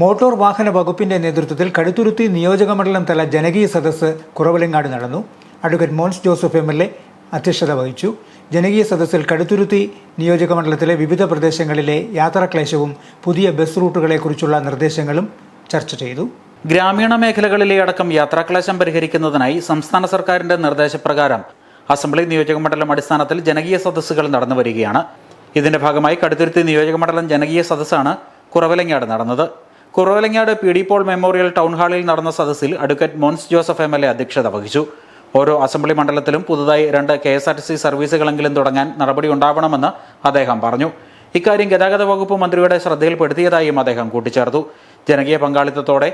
Motor വാഹന വകുപ്പിന്റെ നേതൃത്വത്തിൽ കടുത്തുരുത്തി നിയോജകമണ്ഡലം തല ജനകീയ സദസ്സ് കുറവലങ്ങാട് നടന്നു. Advocate Mons Joseph M L A അധ്യക്ഷത വഹിച്ചു. ജനകീയ സദസ്സിൽ കടുത്തുരുത്തി നിയോജകമണ്ഡലത്തിലെ വിവിധ പ്രദേശങ്ങളിലെ യാത്രാക്ലേശവും പുതിയ ബസ് റൂട്ടുകളെക്കുറിച്ചുള്ള നിർദ്ദേശങ്ങളും ചർച്ച ചെയ്തു. ഗ്രാമീണ മേഖലകളിലെ അടക്കം യാത്രാക്ലേശം പരിഹരിക്കുന്നതിനായി സംസ്ഥാന സർക്കാരിന്റെ നിർദ്ദേശപ്രകാരം അസംബ്ലി നിയോജകമണ്ഡലം അടിസ്ഥാനത്തിൽ ജനകീയ സദസ്സുകൾ നടന്നു വരികയാണ് ഇതിന്റെ ഭാഗമായി കടുത്തുരുത്തി നിയോജകമണ്ഡലം ജനകീയ സദസ്സാണ് കുറവലങ്ങാട് നടന്നത്. Kuravilangad P D Paul memorial town ഹാളിൽ നടന്ന സദസ്സിൽ advocate Mons Joseph M L A അധ്യക്ഷത വഹിച്ചു. ഓരോ അസംബ്ലി മണ്ഡലത്തിലും പുതുതായി രണ്ട് K S R T C സർവീസുകളെങ്കിലും തുടങ്ങാൻ നടപടി ഉണ്ടാവണമെന്ന് അദ്ദേഹം പറഞ്ഞു. ഇക്കാര്യം ഗതാഗത വകുപ്പ് മന്ത്രിയുടെ ശ്രദ്ധയിൽപ്പെടുത്തിയതായും അദ്ദേഹം കൂട്ടിച്ചേർത്തു. ജനകീയ പങ്കാളിത്തത്തോടെ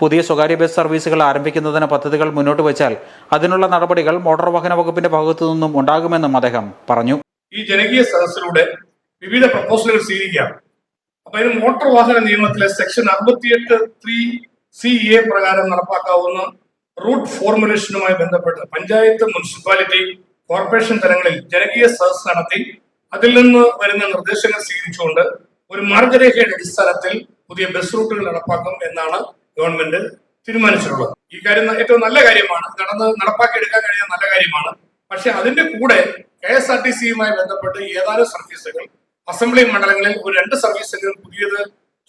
പുതിയ സ്വകാര്യ ബസ് സർവീസുകൾ ആരംഭിക്കുന്നതിന് പദ്ധതികൾ മുന്നോട്ട് വെച്ചാൽ അതിനുള്ള നടപടികൾ മോട്ടോർ വാഹന വകുപ്പിന്റെ ഭാഗത്തു നിന്നും ഉണ്ടാകുമെന്നും അദ്ദേഹം പറഞ്ഞു. ഈ ജനകീയ സദസ്സിലൂടെ വിവിധ പ്രപ്പോസലുകൾ സ്വീകരിക്കാം. അപ്പൊ അതിന് മോട്ടോർ വാഹന നിയമത്തിലെ സെക്ഷൻ അറുപത്തിയെട്ട് ത്രീ സി എ പ്രകാരം നടപ്പാക്കാവുന്ന റൂട്ട് ഫോർമുലേഷനുമായി ബന്ധപ്പെട്ട് പഞ്ചായത്ത് മുനിസിപ്പാലിറ്റി കോർപ്പറേഷൻ തലങ്ങളിൽ ജനകീയ സദസ് നടത്തി അതിൽ നിന്ന് വരുന്ന നിർദ്ദേശങ്ങൾ സ്വീകരിച്ചുകൊണ്ട് ഒരു മാർഗരേഖയുടെ അടിസ്ഥാനത്തിൽ പുതിയ ബസ് റൂട്ടുകൾ നടപ്പാക്കും എന്നാണ് ഗവൺമെന്റ് തീരുമാനിച്ചിട്ടുള്ളത്. ഈ കാര്യം ഏറ്റവും നല്ല കാര്യമാണ്. നടന്ന് നടപ്പാക്കിയെടുക്കാൻ കഴിയുന്ന നല്ല കാര്യമാണ്. പക്ഷെ അതിന്റെ കൂടെ കെ എസ് ആർ ടി സിയുമായി ബന്ധപ്പെട്ട് ഏതാനും സർവീസുകൾ അസംബ്ലി മണ്ഡലങ്ങളിൽ ഒരു രണ്ട് സർവീസെങ്കിലും പുതിയത്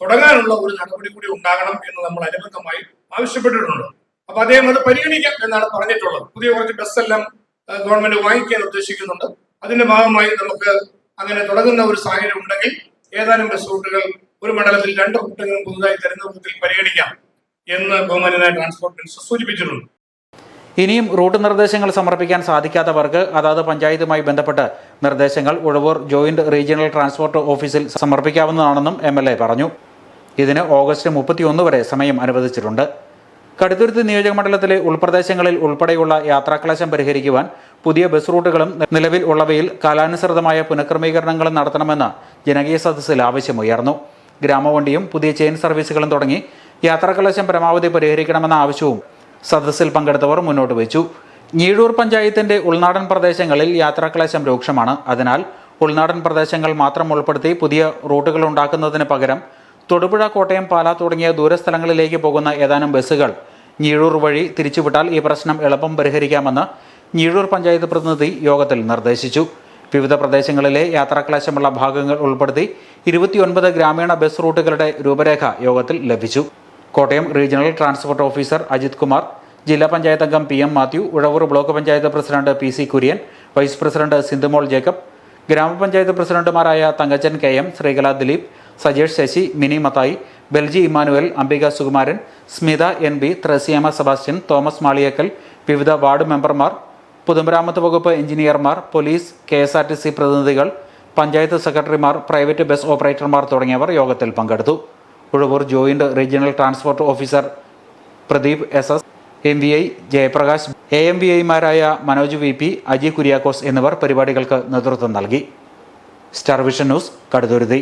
തുടങ്ങാനുള്ള ഒരു നടപടി കൂടി ഉണ്ടാകണം എന്ന് നമ്മൾ അനുബന്ധമായി ആവശ്യപ്പെട്ടിട്ടുണ്ട്. അപ്പൊ അദ്ദേഹം അത് പരിഗണിക്കാം എന്നാണ് പറഞ്ഞിട്ടുള്ളത്. പുതിയ കുറച്ച് ബസ് എല്ലാം ഗവൺമെന്റ് വാങ്ങിക്കാൻ ഉദ്ദേശിക്കുന്നുണ്ട്. അതിന്റെ ഭാഗമായി നമുക്ക് അങ്ങനെ തുടങ്ങുന്ന ഒരു സാഹചര്യം ഉണ്ടെങ്കിൽ ഏതാനും ബസ് റൂട്ടുകൾ ഒരു മണ്ഡലത്തിൽ രണ്ട് റൂട്ടുകളും പുതുതായി തെരഞ്ഞെടുപ്പത്തിൽ പരിഗണിക്കാം എന്ന് ബഹുമാനായ ട്രാൻസ്പോർട്ട് മിനിസ്റ്റർ സൂചിപ്പിച്ചിട്ടുണ്ട്. ഇനിയും റൂട്ട് നിർദ്ദേശങ്ങൾ സമർപ്പിക്കാൻ സാധിക്കാത്തവർക്ക് അതാത് പഞ്ചായത്തുമായി ബന്ധപ്പെട്ട് നിർദ്ദേശങ്ങൾ ഉഴവൂർ ജോയിന്റ് റീജിയണൽ ട്രാൻസ്പോർട്ട് ഓഫീസിൽ സമർപ്പിക്കാവുന്നതാണെന്നും എം എൽ എ പറഞ്ഞു. ഇതിന് ഓഗസ്റ്റ് മുപ്പത്തിയൊന്ന് വരെ സമയം അനുവദിച്ചിട്ടുണ്ട്. കടുത്തുരുത്തി നിയോജകമണ്ഡലത്തിലെ ഉൾപ്രദേശങ്ങളിൽ ഉൾപ്പെടെയുള്ള യാത്രാക്ലേശം പരിഹരിക്കുവാൻ പുതിയ ബസ് റൂട്ടുകളും നിലവിൽ ഉള്ളവയിൽ കാലാനുസൃതമായ പുനഃക്രമീകരണങ്ങളും നടത്തണമെന്ന് ജനകീയ സദസ്സിൽ ആവശ്യമുയർന്നു. ഗ്രാമവണ്ടിയും പുതിയ ചെയിൻ സർവീസുകളും തുടങ്ങി യാത്രാക്ലേശം പരമാവധി പരിഹരിക്കണമെന്ന ആവശ്യവും സദസ്സിൽ പങ്കെടുത്തവർ മുന്നോട്ട് വെച്ചു. ഞീഴൂർ പഞ്ചായത്തിന്റെ ഉൾനാടൻ പ്രദേശങ്ങളിൽ യാത്രാക്ലേശം രൂക്ഷമാണ്. അതിനാൽ ഉൾനാടൻ പ്രദേശങ്ങൾ മാത്രം ഉൾപ്പെടുത്തി പുതിയ റൂട്ടുകൾ ഉണ്ടാക്കുന്നതിന് പകരം തൊടുപുഴ കോട്ടയം പാല തുടങ്ങിയ ദൂരസ്ഥലങ്ങളിലേക്ക് പോകുന്ന ഏതാനും ബസ്സുകൾ ഞീഴൂർ വഴി തിരിച്ചുവിട്ടാൽ ഈ പ്രശ്നം എളുപ്പം പരിഹരിക്കാമെന്ന് ഞീഴൂർ പഞ്ചായത്ത് പ്രതിനിധി യോഗത്തിൽ നിർദ്ദേശിച്ചു. വിവിധ പ്രദേശങ്ങളിലെ യാത്രാക്ലേശമുള്ള ഭാഗങ്ങൾ ഉൾപ്പെടുത്തി ഇരുപത്തിയൊൻപത് ഗ്രാമീണ ബസ് റൂട്ടുകളുടെ രൂപരേഖ യോഗത്തിൽ ലഭിച്ചു. Kottayam regional transport officer Ajith Kumar ജില്ലാ പഞ്ചായത്ത് അംഗം P M Mathew Uzhavoor block panchayat president P C Kurian vice president Sindhumol Jacob gramapanchayat പ്രസിഡന്റുമാരായ Thankachan K M Sreekala Dileep Sajesh Sasi Mini Mathai Belji Emmanuel Ambika Sukumaran Smitha N B Thresiamma Sebastian Thomas Maliyekkal വിവിധ ward മെമ്പർമാർ പൊതുമരാമത്ത് വകുപ്പ് എഞ്ചിനീയർമാർ police K S R T C പ്രതിനിധികൾ പഞ്ചായത്ത് സെക്രട്ടറിമാർ private bus ഓപ്പറേറ്റർമാർ തുടങ്ങിയവർ യോഗത്തിൽ പങ്കെടുത്തു. Uzhavoor joint regional transport officer Pradeep S S M V I Jayaprakash A M V ഐമാരായ മനോജ് വി പി അജി കുര്യാക്കോസ് എന്നിവർ പരിപാടികൾക്ക് നേതൃത്വം നൽകി. Star vision news Kaduthuruthy.